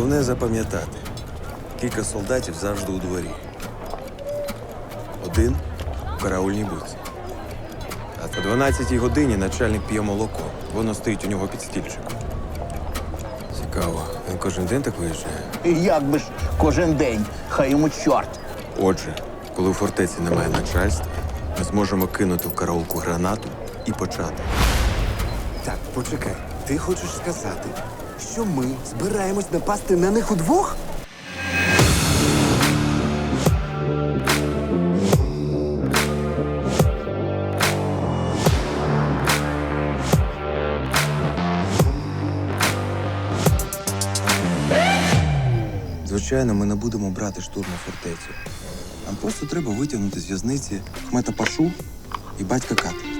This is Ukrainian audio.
Головне запам'ятати. Кілька солдатів завжди у дворі. Один в караульній будці. А о 12-й годині начальник п'є молоко. Воно стоїть у нього під стільчиком. Цікаво, він кожен день так виїжджає. І як би ж кожен день, хай йому чорт. Отже, коли у фортеці немає начальства, ми зможемо кинути в караулку гранату і почати. Так, почекай. Ти хочеш сказати, що ми збираємось напасти на них удвох? Звичайно, ми не будемо брати штурм на фортецю. Нам просто треба витягнути з в'язниці Хмета Пашу і батька Кати.